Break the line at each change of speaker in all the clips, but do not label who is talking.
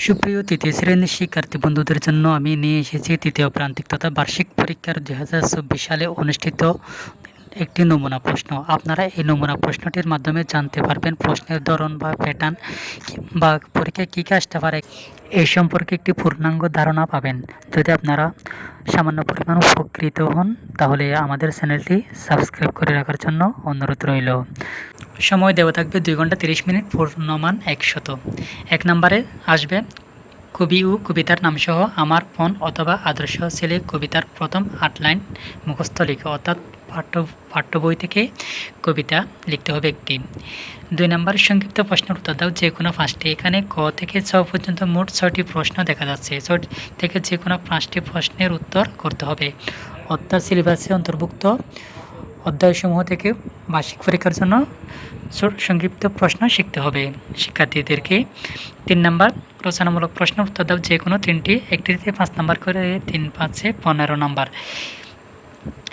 সুপ্রিয় তৃতীয় শ্রেণির শিক্ষার্থী বন্ধুদের জন্য আমি নিয়ে এসেছি তৃতীয় প্রান্তিক তথা বার্ষিক পরীক্ষার দুই হাজার চব্বিশ সালে অনুষ্ঠিত একটি নমুনা প্রশ্ন। আপনারা এই নমুনা প্রশ্নটির মাধ্যমে জানতে পারবেন প্রশ্নের ধরন বা প্যাটার্ন বা পরীক্ষায় কী কী আসতে পারে। এই সম্পর্কে একটি পূর্ণাঙ্গ ধারণা পাবেন। যদি আপনারা সামান্য পরিমাণ উপকৃত হন, তাহলে আমাদের চ্যানেলটি সাবস্ক্রাইব করে রাখার জন্য অনুরোধ রইল। সময় দেওয়া থাকবে দুই ঘণ্টা তিরিশ মিনিট, পূর্ণমান একশত। এক নম্বরে আসবে কবি ও কবিতার নামসহ আমার ফোন অথবা আদর্শ ছেলে কবিতার প্রথম আট লাইন মুখস্থ লিখে, অর্থাৎ পাঠ্য পাঠ্য বই থেকে কবিতা লিখতে হবে একটি। দুই নম্বর সংক্ষিপ্ত প্রশ্নের উত্তর দাও। যে কোনো পাঁচটি। এখানে ক থেকে ছ পর্যন্ত মোট ছয়টি প্রশ্ন দেখা যাচ্ছে। ছ থেকে যে কোনো পাঁচটি প্রশ্নের উত্তর করতে হবে। অর্থাৎ সিলেবাসে অন্তর্ভুক্ত অধ্যায়সমূহ থেকে বার্ষিক পরীক্ষার জন্য সংক্ষিপ্ত প্রশ্ন শিখতে হবে। শিক্ষার্থীদেরকে তিন নাম্বার রচনামূলক প্রশ্ন উত্তর দাও। যে কোনো তিনটি, একটিতে পাঁচ নাম্বার করে তিন পাঁচে পনেরো নাম্বার।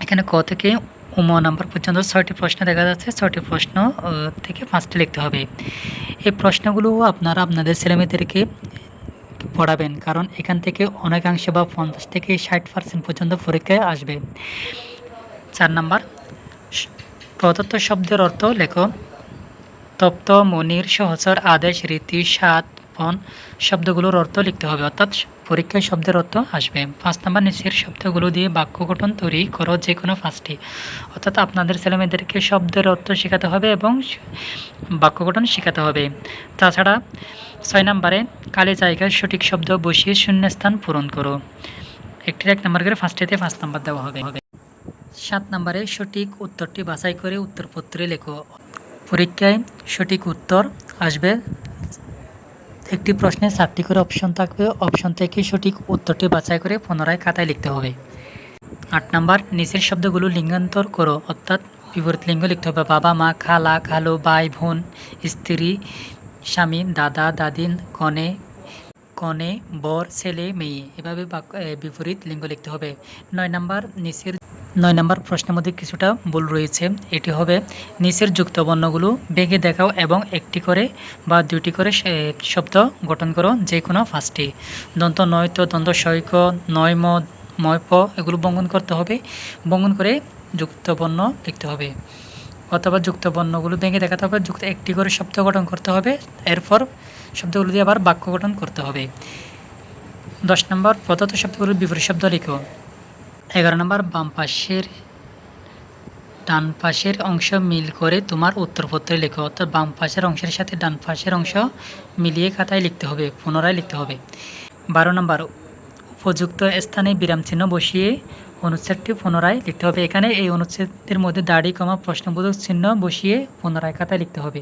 এখানে ক থেকে উম, নাম্বার পর্যন্ত ছয়টি প্রশ্ন দেখা যাচ্ছে, ছয়টি প্রশ্ন থেকে পাঁচটি লিখতে হবে। এই প্রশ্নগুলো আপনারা আপনাদের ছেলেমেয়েদেরকে পড়াবেন, কারণ এখান থেকে অনেকাংশে বা পঞ্চাশ থেকে ষাট পার্সেন্ট পর্যন্ত পরীক্ষায় আসবে। চার নাম্বার প্রদত্ত শব্দের অর্থ লেখো। তপ্ত, মনির, সহচর, আদেশ, রীতি, সাত পণ শব্দগুলোর অর্থ লিখতে হবে, অর্থাৎ পরীক্ষায় শব্দের অর্থ আসবে। পাঁচ নাম্বার নিচের শব্দগুলো দিয়ে বাক্য গঠন তৈরি করো যে কোনো পাঁচটি। অর্থাৎ আপনাদের ছেলেমেয়েদেরকে শব্দের অর্থ শেখাতে হবে এবং বাক্য গঠন শেখাতে হবে। তাছাড়া ছয় নম্বরে কালে জায়গায় সঠিক শব্দ বসিয়ে শূন্যস্থান পূরণ করো। একটির এক নম্বর করে ফার্স্টেতে পাঁচ নাম্বার দেওয়া হবে। সাত নম্বরে সঠিক উত্তরটি বাছাই করে উত্তরপত্রে লেখো। পরীক্ষায় সঠিক উত্তর আসবে একটি প্রশ্নে চারটি করে অপশন থাকবে। অপশন থেকে সঠিক উত্তরটি বাছাই করে পুনরায় খাতায় লিখতে হবে। আট নাম্বার, নিচের শব্দগুলো লিঙ্গান্তর করো, অর্থাৎ বিপরীত লিঙ্গ লিখতে হবে। বাবা, মা, খালা, খালো, ভাই, বোন, স্ত্রী, স্বামী, দাদা দাদি কনে কনে, বর, ছেলে, মেয়ে। এভাবে বিপরীত লিঙ্গ লিখতে হবে। নয় নাম্বার, নিচের নয় নম্বর প্রশ্নের মধ্যে কিছুটা ভুল রয়েছে। এটি হবে, নিচের যুক্ত বর্ণগুলো বেগে দেখাও এবং একটি করে বা দুটি করে শব্দ গঠন করো, যে কোনো পাঁচটি। দন্ত নয় তো দন্ত সৈক, নয় ম প, এগুলো বঙ্গন করতে হবে। বঙ্গন করে যুক্ত বর্ণ লিখতে হবে। অথবা যুক্ত বর্ণগুলো ভেঙে দেখাতে হবে, যুক্ত একটি করে শব্দ গঠন করতে হবে। এরপর শব্দগুলো দিয়ে আবার বাক্য গঠন করতে হবে। দশ নম্বর প্রদত্ত শব্দগুলোর বিপরীত শব্দ লিখো। এগারো নম্বর, বাম পাশের, ডান পাশের অংশ মিল করে তোমার উত্তরপত্রে লেখো, অর্থাৎ বাম পাশের অংশের সাথে ডান পাশের অংশ মিলিয়ে খাতায় লিখতে হবে, পুনরায় লিখতে হবে। বারো নম্বর, উপযুক্ত স্থানে বিরাম চিহ্ন বসিয়ে অনুচ্ছেদটি পুনরায় লিখতে হবে। এখানে এই অনুচ্ছেদের মধ্যে দাড়ি, কমা, প্রশ্নবোধক চিহ্ন বসিয়ে পুনরায় খাতায় লিখতে হবে।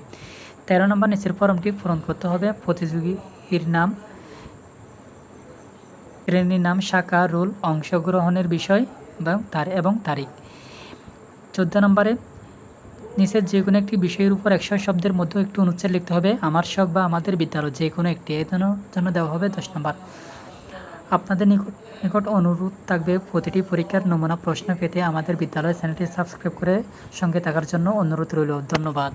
তেরো নম্বর, নিচের ফর্মটি পূরণ করতে হবে। প্রতিযোগীর নাম শ্রেণির নাম শাখা রোল অংশগ্রহণের বিষয় এবং তার এবং তারিখ। চোদ্দ নম্বরে নিচের যে কোনো একটি বিষয়ের উপর একশো শব্দের মধ্যে একটু অনুচ্ছেদ লিখতে হবে। আমার শখ বা আমাদের বিদ্যালয় যে কোনো একটি জন্য জন্য দেওয়া হবে দশ নম্বর। আপনাদের নিকট নিকট অনুরোধ থাকবে প্রতিটি পরীক্ষার নমুনা প্রশ্ন পেতে আমাদের বিদ্যালয় চ্যানেলটি সাবস্ক্রাইব করে সঙ্গে থাকার জন্য অনুরোধ রইল। ধন্যবাদ।